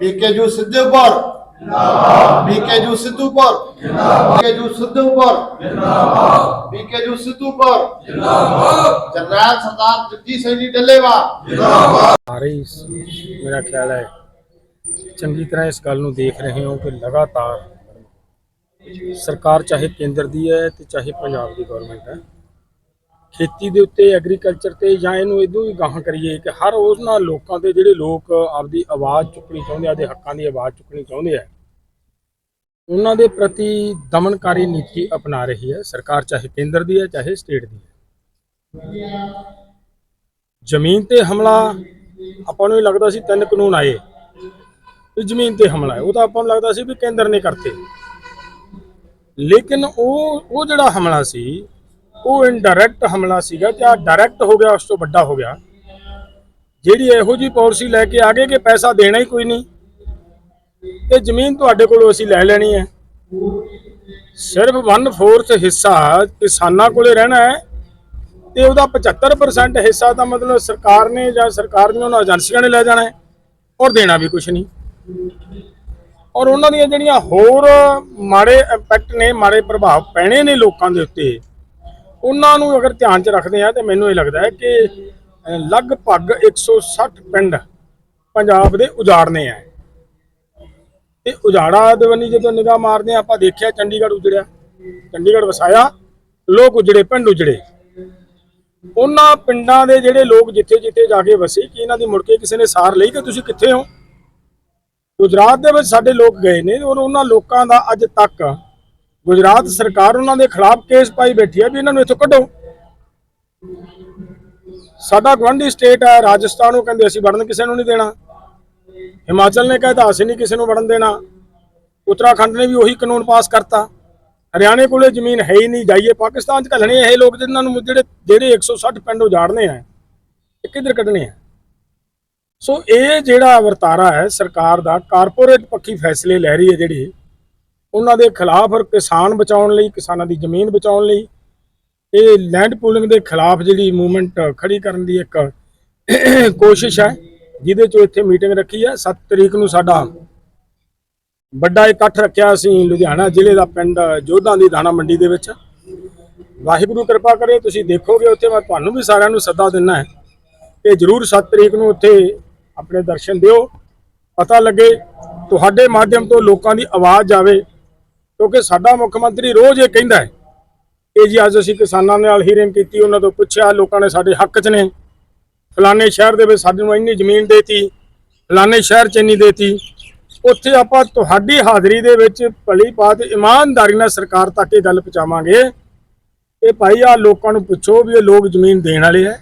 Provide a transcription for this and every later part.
ਬੀਕੇਜੂ ਸਿੱਧੂਪੁਰ ਜਿੰਦਾਬਾਦ ਬੀਕੇਜੂ ਸਿੱਧੂਪੁਰ ਜਿੰਦਾਬਾਦ ਬੀਕੇਜੂ ਸਿੱਧੂਪੁਰ ਜਿੰਦਾਬਾਦ ਬੀਕੇਜੂ ਸਿੱਧੂਪੁਰ ਜਿੰਦਾਬਾਦ ਜਨਰਲ ਸਰਦਾਰ ਜਗਜੀਤ ਸਿੰਘ ਡੱਲੇਵਾ ਆ ਰਹੀ ਮੇਰਾ ਖਿਆਲ ਹੈ, ਚੰਗੀ ਤਰ੍ਹਾਂ ਇਸ ਗੱਲ ਨੂੰ ਦੇਖ ਰਹੇ ਹੋ ਕਿ ਲਗਾਤਾਰ ਸਰਕਾਰ ਚਾਹੇ ਕੇਂਦਰ ਦੀ ਹੈ ਤੇ ਚਾਹੇ ਪੰਜਾਬ ਦੀ ਗਵਰਨਮੈਂਟ ਹੈ। ਖੇਤੀ ਦੇ ਉੱਤੇ ਐਗਰੀਕਲਚਰ ਤੇ ਜਾਂ ਇਹਨੂੰ ਇਦੋਂ ਵੀ ਗਾਹਾਂ ਕਰੀਏ ਕਿ ਹਰ ਉਹਨਾਂ ਲੋਕਾਂ ਤੇ ਜਿਹੜੇ ਲੋਕ ਆਪਦੀ ਆਵਾਜ਼ ਚੁੱਕਣੀ ਚਾਹੁੰਦੇ ਆ ਦੇ ਹੱਕਾਂ ਦੀ ਆਵਾਜ਼ ਚੁੱਕਣੀ ਚਾਹੁੰਦੇ ਆ, ਉਹਨਾਂ ਦੇ ਪ੍ਰਤੀ ਦਮਨਕਾਰੀ ਨੀਤੀ ਅਪਣਾ ਰਹੀ ਹੈ। ਸਰਕਾਰ ਚਾਹੇ ਕੇਂਦਰ ਦੀ ਹੈ, ਚਾਹੇ ਸਟੇਟ ਦੀ ਹੈ। ਜ਼ਮੀਨ ਤੇ ਹਮਲਾ ਆਪਾਂ ਨੂੰ ਲੱਗਦਾ ਸੀ ਤਿੰਨ ਕਾਨੂੰਨ ਆਏ। ਵੀ ਜ਼ਮੀਨ ਤੇ ਹਮਲਾ ਹੈ, ਉਹ ਤਾਂ ਆਪਾਂ ਨੂੰ ਲੱਗਦਾ ਸੀ ਵੀ ਕੇਂਦਰ ਨੇ ਕਰਤੇ। ਲੇਕਿਨ ਉਹ ਉਹ ਜਿਹੜਾ ਹਮਲਾ ਸੀ ਉਹ ਇਨਡਾਇਰੈਕਟ ਹਮਲਾ ਸੀਗਾ ਜਾਂ ਡਾਇਰੈਕਟ ਹੋ ਗਿਆ, ਉਸ ਤੋਂ ਵੱਡਾ ਹੋ ਗਿਆ। ਜਿਹੜੀ ਇਹੋ ਜੀ ਪਾਲਿਸੀ ਲੈ ਕੇ ਆ ਗਏ ਕਿ ਪੈਸਾ ਦੇਣਾ ਹੀ ਕੋਈ ਨਹੀਂ, ਤੇ ਜ਼ਮੀਨ ਤੁਹਾਡੇ ਕੋਲੋਂ ਅਸੀਂ ਲੈ ਲੈਣੀ ਹੈ। ਸਿਰਫ 1/4 ਹਿੱਸਾ ਕਿਸਾਨਾਂ ਕੋਲੇ ਰਹਿਣਾ ਹੈ, ਤੇ ਉਹਦਾ 75% ਹਿੱਸਾ ਤਾਂ ਮਤਲਬ ਸਰਕਾਰ ਨੇ ਜਾਂ ਸਰਕਾਰ ਦੀਆਂ ਉਹਨਾਂ ਏਜੰਸੀਆਂ ਨੇ ਲੈ ਜਾਣਾ ਹੈ, ਔਰ ਦੇਣਾ ਵੀ ਕੁਝ ਨਹੀਂ। ਔਰ ਉਹਨਾਂ ਦੀਆਂ ਜਿਹੜੀਆਂ ਹੋਰ ਮਾੜੇ ਇੰਪੈਕਟ ਨੇ, ਮਾੜੇ ਪ੍ਰਭਾਵ ਪੈਣੇ ਨੇ ਲੋਕਾਂ ਦੇ ਉੱਤੇ ਉਹਨਾਂ ਨੂੰ ਅਗਰ ਧਿਆਨ 'ਚ ਰੱਖਦੇ ਆ ਤੇ ਮੈਨੂੰ ਇਹ ਲੱਗਦਾ ਹੈ ਕਿ ਅਹ, ਲਗਭਗ 160 ਪਿੰਡ ਪੰਜਾਬ ਦੇ ਉਜਾੜਨੇ ਆ। ਤੇ ਉਜਾੜਾ ਦੇ ਜਦੋਂ ਨਿਗਾਹ ਮਾਰਦੇ ਆ ਆਪਾਂ ਦੇਖਿਆ ਚੰਡੀਗੜ੍ਹ ਉਜੜਿਆ ਚੰਡੀਗੜ੍ਹ ਵਸਾਇਆ ਲੋਕ ਉਜੜੇ ਪਿੰਡ ਉਜੜੇ। ਉਹਨਾਂ ਪਿੰਡਾਂ ਦੇ ਜਿਹੜੇ ਲੋਕ ਜਿੱਥੇ ਜਿੱਥੇ ਜਾ ਕੇ ਵਸੇ ਕਿ ਇਹਨਾਂ ਦੀ ਮੁੜ ਕੇ ਕਿਸੇ ਨੇ ਸਾਰ ਲਈ ਕਿ ਤੁਸੀਂ ਕਿੱਥੇ ਹੋ? ਗੁਜਰਾਤ ਦੇ ਵਿੱਚ ਸਾਡੇ ਲੋਕ ਗਏ ਨੇ ਔਰ ਉਹਨਾਂ ਲੋਕਾਂ ਦਾ ਅੱਜ ਤੱਕ ਗੁਜਰਾਤ ਸਰਕਾਰ ਉਹਨਾਂ ਦੇ ਖਿਲਾਫ ਕੇਸ ਪਾਈ ਬੈਠੀ ਹੈ ਵੀ ਇਹਨਾਂ ਨੂੰ ਇੱਥੋਂ ਕੱਢੋ। ਸਾਡਾ ਗਵੰਡੀ ਸਟੇਟ ਹੈ, ਰਾਜਸਥਾਨ ਉਹ ਕਹਿੰਦੇ ਅਸੀਂ ਵੜਨ ਕਿਸੇ ਨੂੰ ਨਹੀਂ ਦੇਣਾ। ਹਿਮਾਚਲ ਨੇ ਕਹਿਤਾ ਅਸੀਂ ਨਹੀਂ ਕਿਸੇ ਨੂੰ ਵੜਨ ਦੇਣਾ। ਉੱਤਰਾਖੰਡ ਨੇ ਵੀ ਉਹੀ ਕਾਨੂੰਨ ਪਾਸ ਕਰਤਾ। ਹਰਿਆਣੇ ਕੋਲੇ ਜ਼ਮੀਨ ਹੈ ਹੀ ਨਹੀਂ, ਜਾਈਏ। ਪਾਕਿਸਤਾਨ ਚ ਘੱਲਣੇ ਇਹ ਲੋਕ ਜਿਨ੍ਹਾਂ ਨੂੰ ਜਿਹੜੇ ਜਿਹੜੇ 160 ਪਿੰਡ ਉਜਾੜਨੇ ਆ ਇਹ ਕਿੱਧਰ ਕੱਢਣੇ ਆ। ਸੋ ਇਹ ਜਿਹੜਾ ਵਰਤਾਰਾ ਹੈ ਸਰਕਾਰ ਦਾ ਕਾਰਪੋਰੇਟ ਪੱਖੀ ਫੈਸਲੇ ਲੈ ਰਹੀ ਹੈ ਜਿਹੜੀ ਉਹਨਾਂ ਦੇ ਖਿਲਾਫ ਔਰ ਕਿਸਾਨ ਬਚਾਉਣ ਲਈ, ਕਿਸਾਨਾਂ ਦੀ ਜ਼ਮੀਨ ਬਚਾਉਣ ਲਈ। ਇਹ ਲੈਂਡ ਪੂਲਿੰਗ ਦੇ ਖਿਲਾਫ ਜਿਹੜੀ ਮੂਵਮੈਂਟ ਖੜੀ ਕਰਨ ਦੀ ਇੱਕ ਕੋਸ਼ਿਸ਼ ਹੈ, ਜਿਹਦੇ ਚੋਂ ਇੱਥੇ ਮੀਟਿੰਗ ਰੱਖੀ ਹੈ। 7 ਤਰੀਕ ਨੂੰ ਸਾਡਾ ਵੱਡਾ ਇਕੱਠ ਰੱਖਿਆ ਅਸੀਂ ਲੁਧਿਆਣਾ ਜ਼ਿਲ੍ਹੇ ਦਾ ਪਿੰਡ ਜੋਧਾਂ ਦੀ ਦਾਣਾ ਮੰਡੀ ਦੇ ਵਿੱਚ। ਵਾਹਿਗੁਰੂ ਕਿਰਪਾ ਕਰੇ, ਤੁਸੀਂ ਦੇਖੋਗੇ ਉੱਥੇ, ਮੈਂ ਤੁਹਾਨੂੰ ਵੀ ਸਾਰਿਆਂ ਨੂੰ ਸੱਦਾ ਦਿੰਨਾ ਹੈ ਕਿ ਜਰੂਰ 7 ਤਰੀਕ ਨੂੰ ਉੱਥੇ ਆਪਣੇ ਦਰਸ਼ਨ ਦਿਓ। ਪਤਾ ਲੱਗੇ ਤੁਹਾਡੇ ਮਾਧਿਅਮ ਤੋਂ ਲੋਕਾਂ ਦੀ ਆਵਾਜ਼ ਜਾਵੇ ਕਿਉਂਕਿ ਸਾਡਾ ਮੁੱਖ ਮੰਤਰੀ ਰੋਜ਼ ਇਹ ਕਹਿੰਦਾ ਹੈ ਕਿ ਜੀ ਅੱਜ ਅਸੀਂ ਕਿਸਾਨਾਂ ਨਾਲ ਹੀਰਿੰਗ ਕੀਤੀ, ਉਹਨਾਂ ਤੋਂ ਪੁੱਛਿਆ, ਲੋਕਾਂ ਨੇ ਸਾਡੇ ਹੱਕ 'ਚ ਨੇ। ਫਲਾਣੇ ਸ਼ਹਿਰ ਦੇ ਵਿੱਚ ਸਾਡੇ ਨੂੰ ਇੰਨੀ ਜ਼ਮੀਨ ਦੇਤੀ, ਫਲਾਣੇ ਸ਼ਹਿਰ 'ਚ ਇੰਨੀ ਦੇਤੀ। ਉੱਥੇ ਆਪਾਂ ਤੁਹਾਡੀ ਹਾਜ਼ਰੀ ਦੇ ਵਿੱਚ ਭਲੀ ਬਾਤ ਇਮਾਨਦਾਰੀ ਨਾਲ ਸਰਕਾਰ ਤੱਕ ਇਹ ਗੱਲ ਪਹੁੰਚਾਵਾਂਗੇ ਕਿ ਭਾਈ ਆ ਲੋਕਾਂ ਨੂੰ ਪੁੱਛੋ ਵੀ ਇਹ ਲੋਕ ਜ਼ਮੀਨ ਦੇਣ ਵਾਲੇ ਹੈ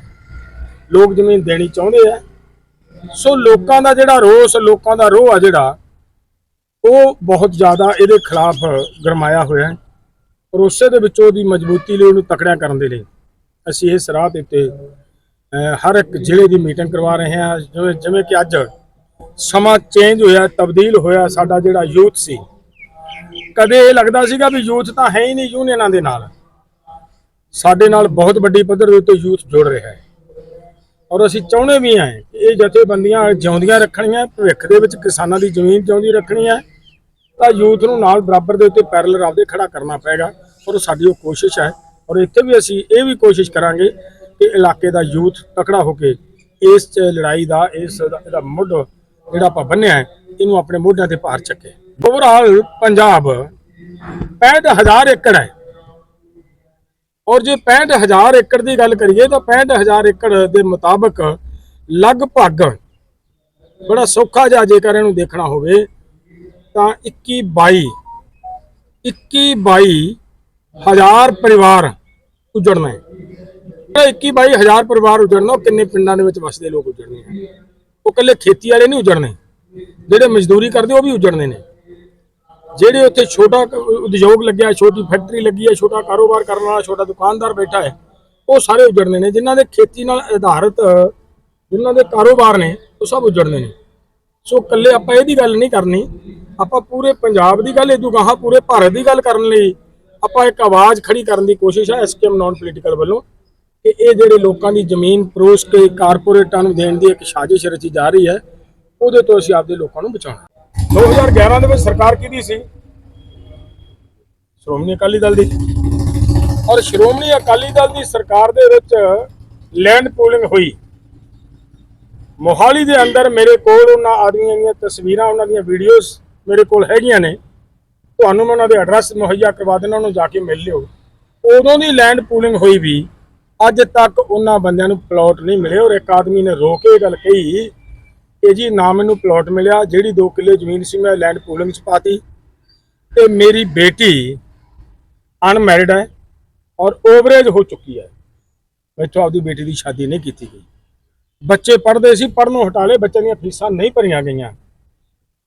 ਲੋਕ ਜ਼ਮੀਨ ਦੇਣੀ ਚਾਹੁੰਦੇ ਆ। ਸੋ ਲੋਕਾਂ ਦਾ ਜਿਹੜਾ ਰੋਸ, ਲੋਕਾਂ ਦਾ ਰੋਹ ਆ ਜਿਹੜਾ ਉਹ ਬਹੁਤ ਜ਼ਿਆਦਾ ਇਹਦੇ ਖਿਲਾਫ ਗਰਮਾਇਆ ਹੋਇਆ ਹੈ ਔਰ ਉਸੇ ਦੇ ਵਿੱਚੋਂ ਦੀ ਮਜ਼ਬੂਤੀ ਲਈ ਉਹਨੂੰ ਤਕੜਿਆ ਕਰਨ ਦੇ ਲਈ ਅਸੀਂ ਇਸ ਰਾਹ ਦੇ ਉੱਤੇ ਹਰ ਇੱਕ ਜ਼ਿਲ੍ਹੇ ਦੀ ਮੀਟਿੰਗ ਕਰਵਾ ਰਹੇ ਹਾਂ। ਜਿਵੇਂ ਜਿਵੇਂ ਕਿ ਅੱਜ ਸਮਾਂ ਚੇਂਜ ਹੋਇਆ, ਤਬਦੀਲ ਹੋਇਆ, ਸਾਡਾ ਜਿਹੜਾ ਯੂਥ ਸੀ, ਕਦੇ ਇਹ ਲੱਗਦਾ ਸੀਗਾ ਵੀ ਯੂਥ ਤਾਂ ਹੈ ਹੀ ਨਹੀਂ ਯੂਨੀਅਨਾਂ ਦੇ ਨਾਲ। ਸਾਡੇ ਨਾਲ ਬਹੁਤ ਵੱਡੀ ਪੱਧਰ ਦੇ ਉੱਤੇ ਯੂਥ ਜੁੜ ਰਿਹਾ ਹੈ। ਔਰ ਅਸੀਂ ਚਾਹੁੰਦੇ ਵੀ ਹਾਂ ਕਿ ਇਹ ਜਥੇਬੰਦੀਆਂ ਜਿਉਂਦੀਆਂ ਰੱਖਣੀਆਂ, ਭਵਿੱਖ ਦੇ ਵਿੱਚ ਕਿਸਾਨਾਂ ਦੀ ਜ਼ਮੀਨ ਜਿਉਂਦੀ ਰੱਖਣੀ ਹੈ, ਤਾਂ ਯੂਥ ਨੂੰ ਨਾਲ ਬਰਾਬਰ ਦੇ ਉੱਤੇ ਪੈਰਲਲ ਆਪਦੇ ਖੜਾ ਕਰਨਾ ਪਏਗਾ ਔਰ ਸਾਡੀ ਉਹ ਕੋਸ਼ਿਸ਼ ਹੈ ਔਰ ਇੱਥੇ ਵੀ ਅਸੀਂ ਇਹ ਵੀ ਕੋਸ਼ਿਸ਼ ਕਰਾਂਗੇ ਕਿ ਇਲਾਕੇ ਦਾ ਯੂਥ ਤਕੜਾ ਹੋ ਕੇ ਇਸ 'ਚ ਲੜਾਈ ਦਾ, ਇਸ ਦਾ, ਇਹਦਾ ਮੁੱਢ ਜਿਹੜਾ ਆਪਾਂ ਬੰਨਿਆ ਹੈ, ਇਹਨੂੰ ਆਪਣੇ ਮੋਢਿਆਂ ਤੇ ਭਾਰ ਚੱਕੇ। ਓਵਰਆਲ ਪੰਜਾਬ 65000 ਏਕੜ ਹੈ। ਔਰ ਜੇ 65000 ਏਕੜ ਦੀ ਗੱਲ ਕਰੀਏ ਤਾਂ 65000 ਏਕੜ ਦੇ ਮੁਤਾਬਕ ਲਗਭਗ ਬੜਾ ਸੌਖਾ ਜਿਹਾ ਜੇਕਰ ਇਹਨੂੰ ਦੇਖਣਾ ਹੋਵੇ ਤਾਂ 21 22 21 22 ਹਜ਼ਾਰ ਪਰਿਵਾਰ ਉਜੜਨਾ ਹੈ। ਇਹ 21 22 ਹਜ਼ਾਰ ਪਰਿਵਾਰ ਉਜੜਨਾ, ਉਹ ਕਿੰਨੇ ਪਿੰਡਾਂ ਦੇ ਵਿੱਚ ਵਸਦੇ ਲੋਕ ਉਜੜਨੇ ਆ? ਉਹ ਇਕੱਲੇ ਖੇਤੀ ਵਾਲੇ ਨਹੀਂ ਉਜੜਨੇ। ਜਿਹੜੇ ਮਜ਼ਦੂਰੀ ਕਰਦੇ, ਉਹ ਵੀ ਉਜੜਨੇ ਨੇ। ਜਿਹੜੇ ਉੱਥੇ ਛੋਟਾ ਉਦਯੋਗ ਲੱਗਿਆ, ਛੋਟੀ ਫੈਕਟਰੀ ਲੱਗੀ ਹੈ, ਛੋਟਾ ਕਾਰੋਬਾਰ ਕਰਨ ਵਾਲਾ, ਛੋਟਾ ਦੁਕਾਨਦਾਰ ਬੈਠਾ ਹੈ, ਉਹ ਸਾਰੇ ਉਜੜਨੇ ਨੇ, ਜਿਨ੍ਹਾਂ ਦੇ ਖੇਤੀ ਨਾਲ ਆਧਾਰਿਤ, ਜਿਨ੍ਹਾਂ ਦੇ ਕਾਰੋਬਾਰ ਨੇ, ਉਹ ਸਭ ਉਜੜਨੇ ਨੇ। ਸੋ ਇਕੱਲੇ ਆਪਾਂ ਇਹਦੀ ਗੱਲ ਨਹੀਂ ਕਰਨੀ, ਆਪਾਂ ਪੂਰੇ ਪੰਜਾਬ ਦੀ ਗੱਲ ਇਦੋਂ ਗਾਹਾਂ ਪੂਰੇ ਭਾਰਤ ਦੀ ਗੱਲ ਕਰਨ ਲਈ ਆਪਾਂ ਇੱਕ ਆਵਾਜ਼ ਖੜੀ ਕਰਨ ਦੀ ਕੋਸ਼ਿਸ਼ ਹੈ ਐਸਕੇਐਮ ਨਾਨ ਪੋਲੀਟੀਕਲ ਵੱਲੋਂ ਕਿ ਇਹ ਜਿਹੜੇ ਲੋਕਾਂ ਦੀ ਜ਼ਮੀਨ ਪਰੋਸ ਕੇ ਕਾਰਪੋਰੇਟਾਂ ਨੂੰ ਦੇਣ ਦੀ ਇੱਕ ਸਾਜ਼ਿਸ਼ ਰਚੀ ਜਾ ਰਹੀ ਹੈ, ਉਹਦੇ ਤੋਂ ਅਸੀਂ ਆਪਦੇ ਲੋਕਾਂ ਨੂੰ ਬਚਾਉਣਾ 2011 ਦੇ ਵਿੱਚ ਸਰਕਾਰ ਕਿਹਦੀ ਸੀ? ਸ਼੍ਰੋਮਣੀ ਅਕਾਲੀ ਦਲ ਦੀ। ਔਰ ਸ਼੍ਰੋਮਣੀ ਅਕਾਲੀ ਦਲ ਦੀ ਸਰਕਾਰ ਦੇ ਵਿੱਚ ਲੈਂਡ ਪੂਲਿੰਗ ਹੋਈ। ਮੋਹਾਲੀ ਦੇ ਅੰਦਰ ਮੇਰੇ ਕੋਲ ਉਹਨਾਂ ਆਦਮੀਆਂ ਦੀਆਂ ਤਸਵੀਰਾਂ, ਉਹਨਾਂ ਦੀਆਂ ਵੀਡੀਓਜ਼ ਮੇਰੇ ਕੋਲ ਹੈਗੀਆਂ ਨੇ। ਤੁਹਾਨੂੰ ਮੈਂ ਉਹਨਾਂ ਦੇ ਐਡਰੈਸ ਮੁਹੱਈਆ ਕਰਵਾ ਦੇਣਾ ਉਹਨੂੰ ਜਾ ਕੇ ਮਿਲ ਲਿਓ। ਉਦੋਂ ਦੀ ਲੈਂਡ ਪੂਲਿੰਗ ਹੋਈ ਵੀ, ਅੱਜ ਤੱਕ ਉਹਨਾਂ ਬੰਦਿਆਂ ਨੂੰ ਪਲਾਟ ਨਹੀਂ ਮਿਲੇ ਔਰ ਇੱਕ ਆਦਮੀ ਨੇ ਰੋ ਕੇ ਇਹ ਗੱਲ ਕਹੀ ਕਿ ਜੀ ਨਾ ਮੈਨੂੰ ਪਲਾਟ ਮਿਲਿਆ, ਜਿਹੜੀ 2 ਕਿੱਲੇ ਜ਼ਮੀਨ ਸੀ ਮੈਂ ਲੈਂਡ ਪੂਲਿੰਗ 'ਚ ਪਾਤੀ। ਤੇ ਮੇਰੀ ਬੇਟੀ ਅਨਮੈਰਿਡ ਹੈ ਔਰ ਓਵਰੇਜ ਹੋ ਚੁੱਕੀ ਹੈ। ਮੈਥੋਂ ਆਪਦੀ ਬੇਟੀ ਦੀ ਸ਼ਾਦੀ ਨਹੀਂ ਕੀਤੀ ਗਈ। ਬੱਚੇ ਪੜ੍ਹਦੇ ਸੀ, ਪੜ੍ਹਨੋਂ ਹਟਾਲੇ ਬੱਚਿਆਂ ਦੀਆਂ ਫੀਸਾਂ ਨਹੀਂ ਭਰੀਆਂ ਗਈਆਂ।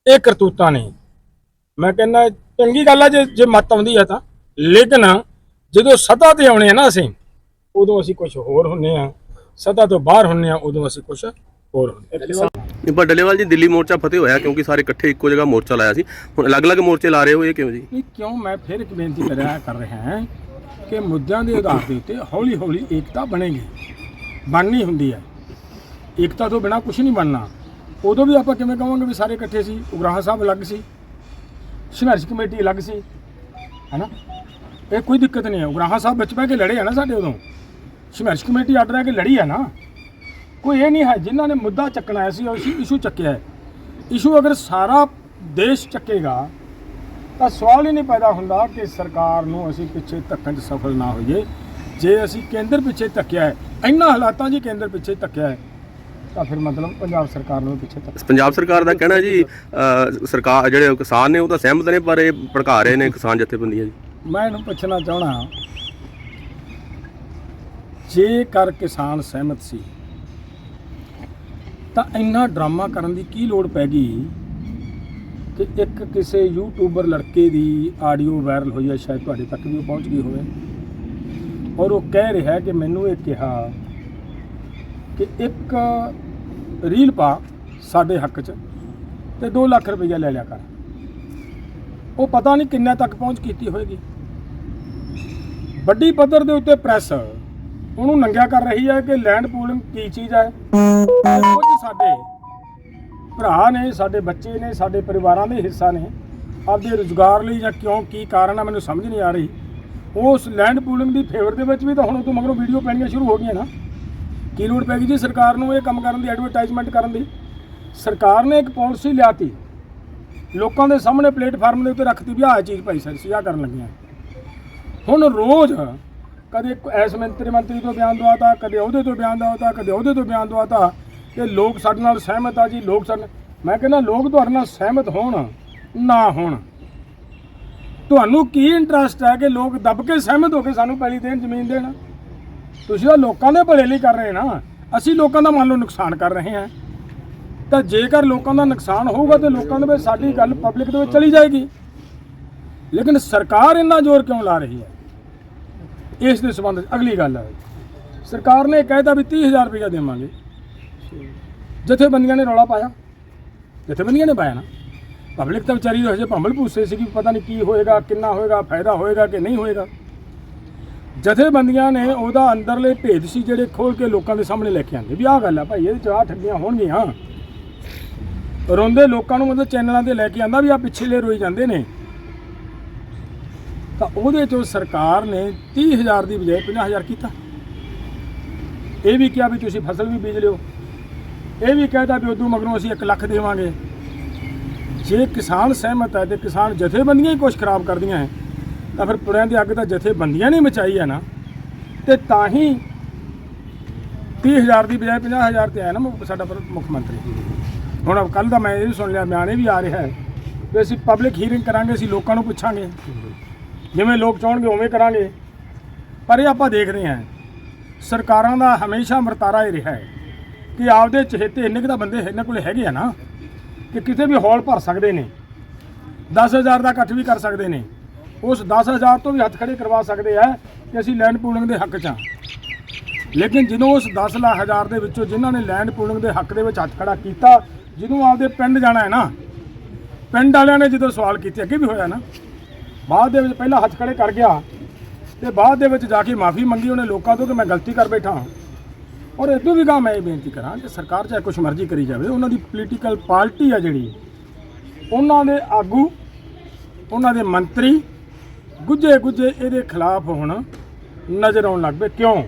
ਇਹ ਕਰਤੂਤਾਂ ਨੇ। ਮੈਂ ਕਹਿੰਦਾ, ਚੰਗੀ ਗੱਲ ਆ ਜੇ ਜੇ ਮੱਤ ਆਉਂਦੀ ਆ ਤਾਂ। ਲੇਕਿਨ ਜਦੋਂ ਸੱਤਾ ਤੇ ਆਉਣੇ ਆ ਨਾ ਅਸੀਂ, ਉਦੋਂ ਅਸੀਂ ਕੁਝ ਹੋਰ ਹੁੰਨੇ ਆ। ਸੱਤਾ ਤੋਂ ਬਾਹਰ ਹੁੰਨੇ ਆ, ਉਦੋਂ ਅਸੀਂ ਕੁਝ ਹੋਰ। ਨਹੀਂ, ਪਰ ਡੱਲੇਵਾਲ ਜੀ ਦਿੱਲੀ ਮੋਰਚਾ ਫਤਿਹ ਹੋਇਆ ਕਿਉਂਕਿ ਸਾਰੇ ਇਕੱਠੇ ਇੱਕੋ ਜਗ੍ਹਾ ਮੋਰਚਾ ਲਾਇਆ ਸੀ। ਹੁਣ ਅਲੱਗ-ਅਲੱਗ ਮੋਰਚੇ ਲਾ ਰਹੇ ਹੋ ਇਹ ਕਿਉਂ ਜੀ? ਨਹੀਂ ਕਿਉਂ ਮੈਂ ਫਿਰ ਇੱਕ ਬੇਨਤੀ ਕਰ ਰਿਹਾ ਕਰ ਰਿਹਾ ਹਾਂ ਕਿ ਮੁੱਦਿਆਂ ਦੇ ਆਧਾਰ ਦੇ ਉੱਤੇ ਹੌਲੀ ਹੌਲੀ ਏਕਤਾ ਬਣੇਗੀ। ਬਣਨੀ ਹੁੰਦੀ ਹੈ। ਏਕਤਾ ਤੋਂ ਬਿਨਾ ਕੁਝ ਨਹੀਂ ਬਣਨਾ। ਉਦੋਂ ਵੀ ਆਪਾਂ ਕਿਵੇਂ ਕਹਾਂਗੇ ਵੀ ਸਾਰੇ ਇਕੱਠੇ ਸੀ? ਉਗਰਾਹਾ ਸਾਹਿਬ ਅਲੱਗ ਸੀ। ਸੰਘਰਸ਼ ਕਮੇਟੀ ਅਲੱਗ ਸੀ। ਹੈਨਾ? ਇਹ ਕੋਈ ਦਿੱਕਤ ਨਹੀਂ ਹੈ। ਉਗਰਾਹਾ ਸਾਹਿਬ ਵਿੱਚ ਬਹਿ ਕੇ ਲੜੇ ਆ ਨਾ ਸਾਡੇ ਉਦੋਂ। ਸੰਘਰਸ਼ ਕਮੇਟੀ ਅੱਡ ਰਹਿ ਕੇ ਲੜੀ ਆ ਨਾ। ਕੋਈ ਇਹ ਨਹੀਂ ਹੈ ਜਿਨ੍ਹਾਂ ਨੇ ਮੁੱਦਾ ਚੱਕਣਾ ਸੀ ਉਹ ਇਸ਼ੂ ਚੱਕਿਆ ਹੈ। ਇਸ਼ੂ ਅਗਰ ਸਾਰਾ ਦੇਸ਼ ਚੱਕੇਗਾ ਤਾਂ ਸਵਾਲ ਹੀ ਨਹੀਂ ਪੈਦਾ ਹੁੰਦਾ ਕਿ ਸਰਕਾਰ ਨੂੰ ਅਸੀਂ ਪਿੱਛੇ ਧੱਕਣ 'ਚ ਸਫਲ ਨਾ ਹੋਈਏ। ਜੇ ਅਸੀਂ ਕੇਂਦਰ ਪਿੱਛੇ ਧੱਕਿਆ ਹੈ ਇੰਨਾ ਹਾਲਾਤਾਂ 'ਚ ਕੇਂਦਰ ਪਿੱਛੇ ਧੱਕਿਆ ਹੈ ਤਾਂ ਫਿਰ ਮਤਲਬ ਪੰਜਾਬ ਸਰਕਾਰ ਨੂੰ ਪਿੱਛੇ ਧੱਕ ਪੰਜਾਬ ਸਰਕਾਰ ਦਾ ਕਹਿਣਾ ਜੀ ਸਰਕਾਰ ਜਿਹੜੇ ਕਿਸਾਨ ਨੇ ਉਹ ਤਾਂ ਸਹਿਮਤ ਨੇ ਪਰ ਇਹ ਭੜਕਾ ਰਹੇ ਨੇ ਕਿਸਾਨ ਜਥੇਬੰਦੀਆਂ ਜੀ। ਮੈਂ ਇਹਨੂੰ ਪੁੱਛਣਾ ਚਾਹਣਾ ਜੇਕਰ ਕਿਸਾਨ ਸਹਿਮਤ ਸੀ ਤਾਂ ਇੰਨਾ ਡਰਾਮਾ ਕਰਨ ਦੀ ਕੀ ਲੋੜ ਪੈ ਗਈ ਕਿ ਇੱਕ ਕਿਸੇ ਯੂਟਿਊਬਰ ਲੜਕੇ ਦੀ ਆਡੀਓ ਵਾਇਰਲ ਹੋਈ ਹੈ, ਸ਼ਾਇਦ ਤੁਹਾਡੇ ਤੱਕ ਵੀ ਉਹ ਪਹੁੰਚ ਗਈ ਹੋਵੇ। ਔਰ ਉਹ ਕਹਿ ਰਿਹਾ ਕਿ ਮੈਨੂੰ ਇਹ ਕਿਹਾ ਕਿ ਇੱਕ ਰੀਲ ਪਾ ਸਾਡੇ ਹੱਕ 'ਚ ਤੇ 2 ਲੱਖ ਰੁਪਈਆ ਲੈ ਲਿਆ ਕਰ। ਉਹ ਪਤਾ ਨਹੀਂ ਕਿੰਨੇ ਤੱਕ ਪਹੁੰਚ ਕੀਤੀ ਹੋਏਗੀ। ਵੱਡੀ ਪੱਧਰ ਦੇ ਉੱਤੇ ਪ੍ਰੈਸ ਉਹਨੂੰ ਨੰਗਿਆ ਕਰ ਰਹੀ ਹੈ ਕਿ ਲੈਂਡ ਪੂਲਿੰਗ ਕੀ ਚੀਜ਼ ਹੈ? ਕੁਝ ਸਾਡੇ ਭਰਾ ਨੇ, ਸਾਡੇ ਬੱਚੇ ਨੇ, ਸਾਡੇ ਪਰਿਵਾਰਾਂ ਦੇ ਹਿੱਸਾ ਨੇ ਆਪਦੇ ਰੁਜ਼ਗਾਰ ਲਈ ਜਾਂ ਕਿਉਂ, ਕੀ ਕਾਰਨ ਆ, ਮੈਨੂੰ ਸਮਝ ਨਹੀਂ ਆ ਰਹੀ। ਉਸ ਲੈਂਡ ਪੂਲਿੰਗ ਦੀ ਫੇਵਰ ਦੇ ਵਿੱਚ ਵੀ ਤਾਂ ਹੁਣ ਉਹ ਤੋਂ ਮਗਰੋਂ ਵੀਡੀਓ ਪੈਣੀਆਂ ਸ਼ੁਰੂ ਹੋ ਗਈਆਂ ਨਾ। ਕੀ ਲੋੜ ਪੈ ਗਈ ਜੀ ਸਰਕਾਰ ਨੂੰ ਇਹ ਕੰਮ ਕਰਨ ਦੀ ਐਡਵਰਟਾਈਜ਼ਮੈਂਟ ਕਰਨ ਦੀ? ਸਰਕਾਰ ਨੇ ਇੱਕ ਪਾਲਿਸੀ ਲਿਆਤੀ। ਲੋਕਾਂ ਦੇ ਸਾਹਮਣੇ ਪਲੇਟਫਾਰਮ ਦੇ ਉੱਤੇ ਰੱਖਤੀ ਵੀ ਆਹ ਚੀਜ਼ ਭਾਈ ਸਰ ਸਿਆ ਕਰਨ ਲੱਗੀਆਂ। ਹੁਣ ਰੋਜ਼ ਕਦੇ ਐਸ ਮੰਤਰੀ ਮੰਤਰੀ ਤੋਂ ਬਿਆਨ ਦਵਾਤਾ, ਕਦੇ ਉਹਦੇ ਤੋਂ ਬਿਆਨ ਦਵਾਤਾ, ਕਦੇ ਉਹਦੇ ਤੋਂ ਬਿਆਨ ਦਵਾਤਾ। ਕਿ ਲੋਕ ਸਾਡੇ ਨਾਲ ਸਹਿਮਤ ਆ ਜੀ, ਲੋਕ ਸਾਡੇ ਮੈਂ ਕਹਿੰਦਾ ਲੋਕ ਤੁਹਾਡੇ ਨਾਲ ਸਹਿਮਤ ਹੋਣ, ਨਾ ਹੋਣ। ਤੁਹਾਨੂੰ ਕੀ ਇੰਟਰਸਟ ਹੈ ਕਿ ਲੋਕ ਦੱਬ ਕੇ ਸਹਿਮਤ ਹੋ ਕੇ ਸਾਨੂੰ ਪੈਲੀ ਦੇਣ, ਜ਼ਮੀਨ ਦੇਣ? ਤੁਸੀਂ ਤਾਂ ਲੋਕਾਂ ਦੇ ਭਲੇ ਲਈ ਕਰ ਰਹੇ ਨਾ। ਅਸੀਂ ਲੋਕਾਂ ਦਾ ਮੰਨ ਲਓ ਨੁਕਸਾਨ ਕਰ ਰਹੇ ਹਾਂ। ਤਾਂ ਜੇਕਰ ਲੋਕਾਂ ਦਾ ਨੁਕਸਾਨ ਹੋਊਗਾ ਤੇ ਲੋਕਾਂ ਦੇ ਵਿੱਚ ਸਾਡੀ ਗੱਲ ਪਬਲਿਕ ਦੇ ਵਿੱਚ ਚਲੀ ਜਾਏਗੀ। ਲੇਕਿਨ ਸਰਕਾਰ ਇੰਨਾ ਜ਼ੋਰ ਕਿਉਂ ਲਾ ਰਹੀ ਹੈ? ਇਸ ਦੇ ਸੰਬੰਧ ਵਿੱਚ ਅਗਲੀ ਗੱਲ ਹੈ ਸਰਕਾਰ ਨੇ ਕਹਿਤਾ ਵੀ 30000 ਰੁਪਏ ਦੇਵਾਂਗੇ। ਜਥੇਬੰਦੀਆਂ ਨੇ ਰੌਲਾ ਪਾਇਆ। ਜਥੇਬੰਦੀਆਂ ਨੇ ਪਾਇਆ ਨਾ। ਪਬਲਿਕ ਤਾਂ ਵਿਚਾਰੀ ਹਜੇ ਭੰਬਲ ਭੂਸੇ ਸੀ ਕਿ ਪਤਾ ਨਹੀਂ ਕੀ ਹੋਏਗਾ, ਕਿੰਨਾ ਹੋਏਗਾ, ਫਾਇਦਾ ਹੋਏਗਾ ਕਿ ਨਹੀਂ ਹੋਏਗਾ। ਜਥੇਬੰਦੀਆਂ ਨੇ ਉਹਦਾ ਅੰਦਰਲੇ ਭੇਦ ਸੀ ਜਿਹੜੇ ਖੋਲ ਕੇ ਲੋਕਾਂ ਦੇ ਸਾਹਮਣੇ ਲੈ ਕੇ ਆਂਦੇ ਵੀ ਆਹ ਗੱਲ ਆ ਭਾਈ ਇਹਦੇ ਚ ਆਹ ਠੱਗੀਆਂ ਹੋਣਗੀਆਂ। ਰੋਂਦੇ ਲੋਕਾਂ ਨੂੰ ਮਤਲਬ ਚੈਨਲਾਂ ਤੇ ਲੈ ਕੇ ਆਂਦਾ ਵੀ ਆ ਪਿਛਲੇ ਰੋਈ ਜਾਂਦੇ ਨੇ। ਤਾਂ ਉਹਦੇ ਚੋਂ ਸਰਕਾਰ ਨੇ 30000 ਦੀ ਬਜਾਏ 50000 ਕੀਤਾ। ਇਹ ਵੀ ਕਿਹਾ ਵੀ ਤੁਸੀਂ ਫਸਲ ਵੀ ਬੀਜ ਲਿਓ। ਇਹ ਵੀ ਕਹਿਤਾ ਵੀ ਉਦੋਂ ਮਗਰੋਂ ਅਸੀਂ 1 ਲੱਖ ਦੇਵਾਂਗੇ। ਜੇ ਕਿਸਾਨ ਸਹਿਮਤ ਹੈ ਤੇ ਕਿਸਾਨ ਜਥੇਬੰਦੀਆਂ ਹੀ ਕੁਝ ਖਰਾਬ ਕਰਦੀਆਂ ਹੈ, ਤਾਂ ਫਿਰ ਪੁੜਿਆਂ ਦੀ ਅੱਗ ਤਾਂ ਜਥੇਬੰਦੀਆਂ ਨੇ ਮਚਾਈ ਹੈ ਨਾ। ਤੇ ਤਾਂ ਹੀ 30000 ਦੀ ਬਜਾਏ 50000 ਤੇ ਆਇਆ ਨਾ ਮੁੱਖ- ਸਾਡਾ ਮੁੱਖ ਮੰਤਰੀ। ਹੁਣ ਕੱਲ ਦਾ ਮੈਂ ਇਹ ਵੀ ਸੁਣ ਲਿਆ, ਬਿਆਨ ਇਹ ਵੀ ਆ ਰਿਹਾ ਹੈ ਵੀ ਅਸੀਂ ਪਬਲਿਕ ਹੀਅਰਿੰਗ ਕਰਾਂਗੇ, ਅਸੀਂ ਲੋਕਾਂ ਨੂੰ ਪੁੱਛਾਂਗੇ। ਜਿਵੇਂ ਲੋਕ ਚਾਹਣਗੇ ਉਵੇਂ ਕਰਾਂਗੇ। ਪਰ ਇਹ ਆਪਾਂ ਦੇਖਦੇ ਹਾਂ। ਸਰਕਾਰਾਂ ਦਾ ਹਮੇਸ਼ਾ ਵਰਤਾਰਾ ਇਹ ਰਿਹਾ ਹੈ ਕਿ ਆਪਦੇ ਚਹੇਤੇ ਇੰਨੇ ਕੁ ਤਾਂ ਬੰਦੇ ਇਹਨਾਂ ਕੋਲੇ ਹੈਗੇ ਆ ਨਾ ਕਿ ਕਿਤੇ ਵੀ ਹੌਲ ਭਰ ਸਕਦੇ ਨੇ। 10000 ਦਾ ਇਕੱਠ ਵੀ ਕਰ ਸਕਦੇ ਨੇ। ਉਸ 10000 ਤੋਂ ਵੀ ਹੱਥ ਖੜੇ ਕਰਵਾ ਸਕਦੇ ਆ ਕਿ ਅਸੀਂ ਲੈਂਡ ਪੂਲਿੰਗ ਦੇ ਹੱਕ 'ਚ ਹਾਂ। ਲੇਕਿਨ ਜਦੋਂ ਉਸ 10 ਲੱਖ ਹਜ਼ਾਰ ਦੇ ਵਿੱਚੋਂ ਜਿਨ੍ਹਾਂ ਨੇ ਲੈਂਡ ਪੂਲਿੰਗ ਦੇ ਹੱਕ ਦੇ ਵਿੱਚ ਹੱਥ ਖੜਾ ਕੀਤਾ, ਜਦੋਂ ਆਪਦੇ ਪਿੰਡ ਜਾਣਾ ਹੈ ਨਾ, ਪਿੰਡ ਵਾਲਿਆਂ ਨੇ ਜਦੋਂ ਸਵਾਲ ਕੀਤੇ, ਅੱਗੇ ਵੀ ਹੋਇਆ ਨਾ ਬਾਅਦ ਦੇ ਵਿੱਚ ਪਹਿਲਾਂ ਹੱਥ ਖੜੇ ਕਰ ਗਿਆ ਤੇ ਬਾਅਦ ਦੇ ਵਿੱਚ ਜਾ ਕੇ ਮਾਫੀ ਮੰਗੀ ਉਹਨੇ ਲੋਕਾਂ ਤੋਂ ਕਿ ਮੈਂ ਗਲਤੀ ਕਰ ਬੈਠਾ ਹਾਂ। ਔਰ ਇਦੋਂ ਵੀ ਗਾ ਮੈਂ ਇਹ ਬੇਨਤੀ ਕਰਾਂ ਕਿ ਸਰਕਾਰ ਚਾਹੇ ਕੁਛ ਮਰਜ਼ੀ ਕਰੀ ਜਾਵੇ, ਉਹਨਾਂ ਦੀ ਪੋਲੀਟੀਕਲ ਪਾਰਟੀ ਆ ਜਿਹੜੀ, ਉਹਨਾਂ ਦੇ ਆਗੂ, ਉਹਨਾਂ ਦੇ ਮੰਤਰੀ ਗੁੱਜੇ ਗੁੱਜੇ ਇਹਦੇ ਖਿਲਾਫ ਹੁਣ ਨਜ਼ਰ ਆਉਣ ਲੱਗ ਪਏ। ਕਿਉਂ?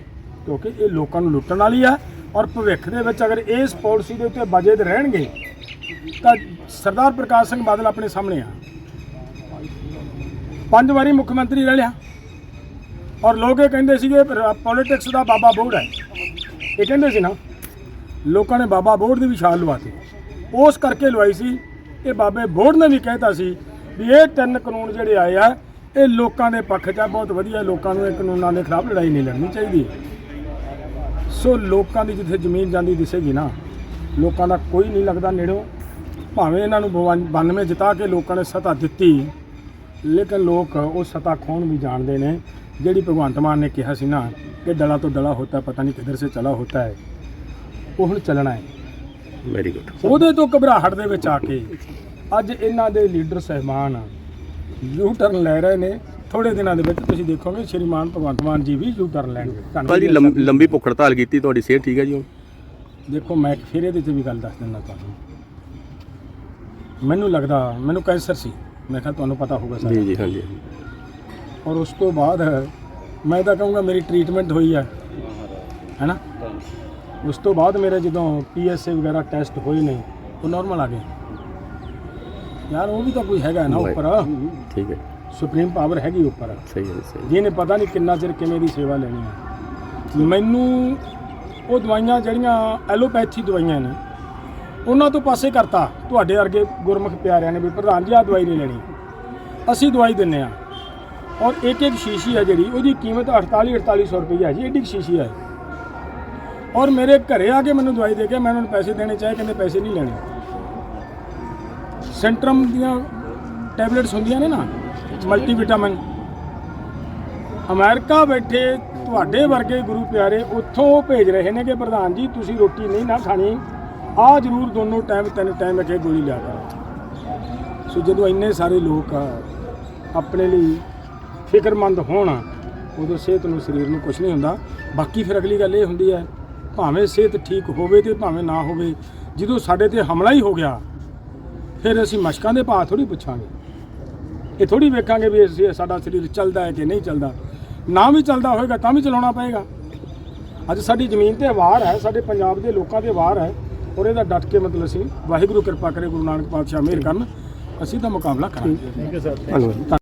ਕਿਉਂਕਿ ਇਹ ਲੋਕਾਂ ਨੂੰ ਲੁੱਟਣ ਵਾਲੀ ਆ ਔਰ ਭਵਿੱਖ ਦੇ ਵਿੱਚ ਅਗਰ ਇਸ ਪਾਲਿਸੀ ਦੇ ਉੱਤੇ ਬਜਟ ਰਹਿਣਗੇ ਤਾਂ ਸਰਦਾਰ ਪ੍ਰਕਾਸ਼ ਸਿੰਘ ਬਾਦਲ ਆਪਣੇ ਸਾਹਮਣੇ ਆ। ਪੰਜ ਵਾਰੀ ਮੁੱਖ ਮੰਤਰੀ ਰਹਿ ਲਿਆ। ਔਰ ਲੋਕ ਇਹ ਕਹਿੰਦੇ ਸੀਗੇ ਪੋਲਿਟਿਕਸ ਦਾ ਬਾਬਾ ਬੋੜ ਹੈ। ਇਹ ਕਹਿੰਦੇ ਸੀ ਨਾ, ਲੋਕਾਂ ਨੇ ਬਾਬਾ ਬੋੜ ਦੀ ਵੀ ਛਾਲ ਲਵਾਤੀ। ਉਸ ਕਰਕੇ ਲਵਾਈ ਸੀ, ਇਹ ਬਾਬੇ ਬੋੜ ਨੇ ਵੀ ਕਹਿਤਾ ਸੀ ਵੀ ਇਹ ਤਿੰਨ ਕਾਨੂੰਨ ਜਿਹੜੇ ਆਏ ਆ, ਇਹ ਲੋਕਾਂ ਦੇ ਪੱਖ 'ਚ ਆ, ਬਹੁਤ ਵਧੀਆ, ਲੋਕਾਂ ਨੂੰ ਇਹ ਕਾਨੂੰਨਾਂ ਦੇ ਖਿਲਾਫ ਲੜਾਈ ਨਹੀਂ ਲੜਨੀ ਚਾਹੀਦੀ। ਸੋ ਲੋਕਾਂ ਦੀ ਜਿੱਥੇ ਜ਼ਮੀਨ ਜਾਂਦੀ ਦਿਸੇਗੀ ਨਾ, ਲੋਕਾਂ ਦਾ ਕੋਈ ਨਹੀਂ ਲੱਗਦਾ ਨੇੜੋਂ ਭਾਵੇਂ ਇਹਨਾਂ ਨੂੰ 92 ਜਿਤਾ ਕੇ ਲੋਕਾਂ ਨੇ ਸਤਾ ਦਿੱਤੀ ਲੇਕਿਨ ਲੋਕ ਉਹ ਸਤਾ ਖੋਣ ਵੀ ਜਾਣਦੇ ਨੇ ਜਿਹੜੀ ਭਗਵੰਤ ਮਾਨ ਨੇ ਕਿਹਾ ਸੀ ਨਾ ਕਿ ਡਲਾ ਤੋਂ ਡਲਾ ਹੋਤਾ ਪਤਾ ਨਹੀਂ ਕਿੱਧਰ ਸੇ ਚਲਾ ਹੋਤਾ ਹੈ। ਉਹ ਹੁਣ ਚੱਲਣਾ ਹੈ। ਵੈਰੀ ਗੁੱਡ ਉਹਦੇ ਤੋਂ ਘਬਰਾਹਟ ਦੇ ਵਿੱਚ ਆ ਕੇ ਅੱਜ ਇਹਨਾਂ ਦੇ ਲੀਡਰ ਸਹਿਬਾਨ ਯੂ ਟਰਨ ਲੈ ਰਹੇ ਨੇ। ਥੋੜੇ ਦਿਨਾਂ ਦੇ ਵਿੱਚ ਤੁਸੀਂ ਦੇਖੋਗੇ ਸ਼੍ਰੀਮਾਨ ਭਗਵੰਤ ਮਾਨ ਜੀ ਵੀ ਯੂ ਟਰਨ ਲੈਣਗੇ ਪਾਲ ਜੀ ਲੰਬ- ਭੁੱਖ ਹੜਤਾਲ ਕੀਤੀ ਤੁਹਾਡੀ ਸਿਹਤ ਠੀਕ ਹੈ ਜੀ ਹੁਣ? ਦੇਖੋ ਮੈਂ ਫਿਰ ਇਹਦੇ 'ਚ ਵੀ ਗੱਲ ਦੱਸ ਦਿੰਦਾ ਤੁਹਾਨੂੰ। ਮੈਨੂੰ ਲੱਗਦਾ ਮੈਨੂੰ ਕੈਂਸਰ ਸੀ। ਮੈਂ ਕਿਹਾ ਤੁਹਾਨੂੰ ਪਤਾ ਹੋਊਗਾ ਸਾਰਾ। ਜੀ ਜੀ ਹਾਂਜੀ ਔਰ ਉਸ ਤੋਂ ਬਾਅਦ ਮੈਂ ਤਾਂ ਕਹੂੰਗਾ ਮੇਰੀ ਟ੍ਰੀਟਮੈਂਟ ਹੋਈ ਹੈ ਹੈਨਾ ਉਸ ਤੋਂ ਬਾਅਦ ਮੇਰੇ ਜਦੋਂ ਪੀਐਸਏ ਵਗੈਰਾ ਟੈਸਟ ਹੋਏ ਨੇ ਉਹ ਨਾਰਮਲ ਆ ਗਏ। ਯਾਰ ਉਹ ਵੀ ਤਾਂ ਕੋਈ ਹੈਗਾ ਨਾ ਉੱਪਰ। ਠੀਕ ਹੈ। ਸੁਪਰੀਮ ਪਾਵਰ ਹੈਗੀ ਉੱਪਰ। ਸਹੀ ਹੈ ਸਹੀ। ਜਿਹਨੇ ਪਤਾ ਨਹੀਂ ਕਿੰਨਾ ਚਿਰ ਕਿਵੇਂ ਦੀ ਸੇਵਾ ਲੈਣੀ ਹੈ ਮੈਨੂੰ ਉਹ ਦਵਾਈਆਂ ਜਿਹੜੀਆਂ ਐਲੋਪੈਥੀ ਦਵਾਈਆਂ ਨੇ ਉਹਨਾਂ ਤੋਂ ਪਾਸੇ ਕਰਤਾ। ਤੁਹਾਡੇ ਵਰਗੇ ਗੁਰਮੁਖ ਪਿਆਰਿਆਂ ਨੇ ਵੀ ਪ੍ਰਧਾਨ ਜੀ ਆ ਦਵਾਈ ਨਹੀਂ ਲੈਣੀ। ਅਸੀਂ ਦਵਾਈ ਦਿੰਨੇ ਆ। ਔਰ ਇੱਕ ਇੱਕ ਸ਼ੀਸ਼ੀ ਹੈ ਜਿਹੜੀ, ਉਹਦੀ ਕੀਮਤ 48 4800 ਰੁਪਏ ਹੈ ਜੀ, ਐਡੀ ਕੁ ਸ਼ੀਸ਼ੀ ਹੈ ਔਰ ਮੇਰੇ ਘਰੇ ਆ ਕੇ ਮੈਨੂੰ ਦਵਾਈ ਦੇ ਕੇ ਮੈਂ ਉਹਨਾਂ ਨੂੰ ਪੈਸੇ ਦੇਣੇ ਚਾਹੇ ਕਹਿੰਦੇ ਪੈਸੇ ਨਹੀਂ ਲੈਣੇ। ਸੈਂਟਰਮ ਦੀਆਂ ਟੈਬਲੇਟਸ ਹੁੰਦੀਆਂ ਨੇ ਨਾ, ਮਲਟੀਵਿਟਾਮਿਨ। ਅਮਰੀਕਾ ਬੈਠੇ ਤੁਹਾਡੇ ਵਰਗੇ ਗੁਰੂ ਪਿਆਰੇ ਉੱਥੋਂ ਉਹ ਭੇਜ ਰਹੇ ਨੇ ਕਿ ਪ੍ਰਧਾਨ ਜੀ, ਤੁਸੀਂ ਰੋਟੀ ਨਹੀਂ ਨਾ ਖਾਣੀ। ਆ ਜ਼ਰੂਰ ਦੋਨੋਂ ਟਾਈਮ ਤਿੰਨ ਟਾਈਮ ਇੱਕ ਗੋਲੀ ਲਿਆ ਕਰੋ। ਸੋ ਜਦੋਂ ਇੰਨੇ ਸਾਰੇ ਲੋਕ ਆਪਣੇ ਲਈ ਫਿਕਰਮੰਦ ਹੋਣ, ਉਦੋਂ ਸਿਹਤ ਨੂੰ, ਸਰੀਰ ਨੂੰ ਕੁਝ ਨਹੀਂ ਹੁੰਦਾ। ਬਾਕੀ ਫਿਰ ਅਗਲੀ ਗੱਲ ਇਹ ਹੁੰਦੀ ਹੈ, ਭਾਵੇਂ ਸਿਹਤ ਠੀਕ ਹੋਵੇ ਤੇ ਭਾਵੇਂ ਨਾ ਹੋਵੇ, ਜਦੋਂ ਸਾਡੇ ਤੇ ਹਮਲਾ ਹੀ ਹੋ ਗਿਆ, ਫਿਰ ਅਸੀਂ ਮਸ਼ਕਾਂ ਦੇ ਭਾਅ ਥੋੜੀ ਪੁੱਛਾਂਗੇ। ਇਹ ਥੋੜੀ ਵੇਖਾਂਗੇ ਵੀ ਅਸੀਂ, ਸਾਡਾ ਸਰੀਰ ਚੱਲਦਾ ਹੈ ਕਿ ਨਹੀਂ ਚੱਲਦਾ। ਨਾ ਵੀ ਚੱਲਦਾ ਹੋਏਗਾ ਤਾਂ ਵੀ ਚਲਾਉਣਾ ਪਏਗਾ। ਅੱਜ ਸਾਡੀ ਜ਼ਮੀਨ ਤੇ ਵਾਰ ਹੈ, ਸਾਡੇ ਪੰਜਾਬ ਦੇ ਲੋਕਾਂ ਤੇ ਵਾਰ ਹੈ। ਔਰ ਇਹਦਾ ਡਟ ਕੇ ਮਤਲਬ ਅਸੀਂ ਵਾਹਿਗੁਰੂ ਕਿਰਪਾ ਕਰੇ ਗੁਰੂ ਨਾਨਕ ਪਾਤਸ਼ਾਹ ਮਿਹਰ ਕਰਨ ਅਸੀਂ ਤਾਂ ਮੁਕਾਬਲਾ ਕਰਾਂਗੇ। ਧੰਨਵਾਦ।